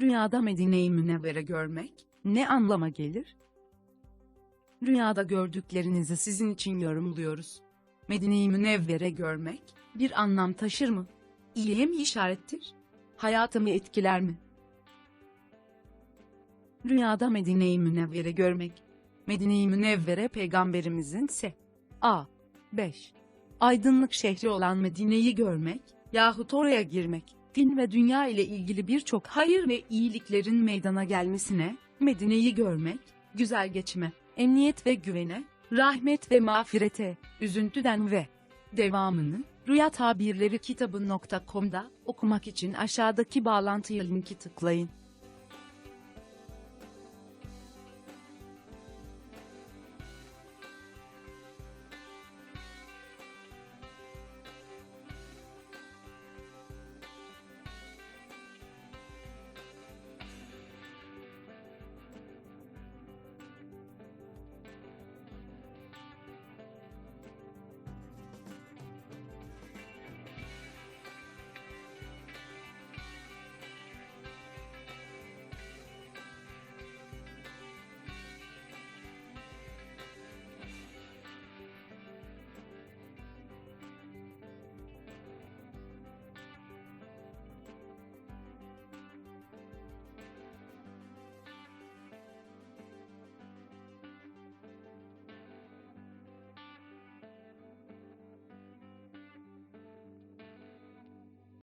Rüyada Medine-i Münevvere görmek ne anlama gelir? Rüyada gördüklerinizi sizin için yorumluyoruz. Medine-i Münevvere görmek bir anlam taşır mı? İyiye mi işarettir? Hayatımı etkiler mi? Rüyada Medine-i Münevvere görmek. Medine-i Münevvere peygamberimizin se. A. 5. Aydınlık şehri olan Medine'yi görmek yahut oraya girmek, din ve dünya ile ilgili birçok hayır ve iyiliklerin meydana gelmesine, Medine'yi görmek, güzel geçme, emniyet ve güvene, rahmet ve mağfirete, üzüntüden ve devamını Rüya Tabirleri kitabı.com'da okumak için aşağıdaki bağlantıya linki tıklayın.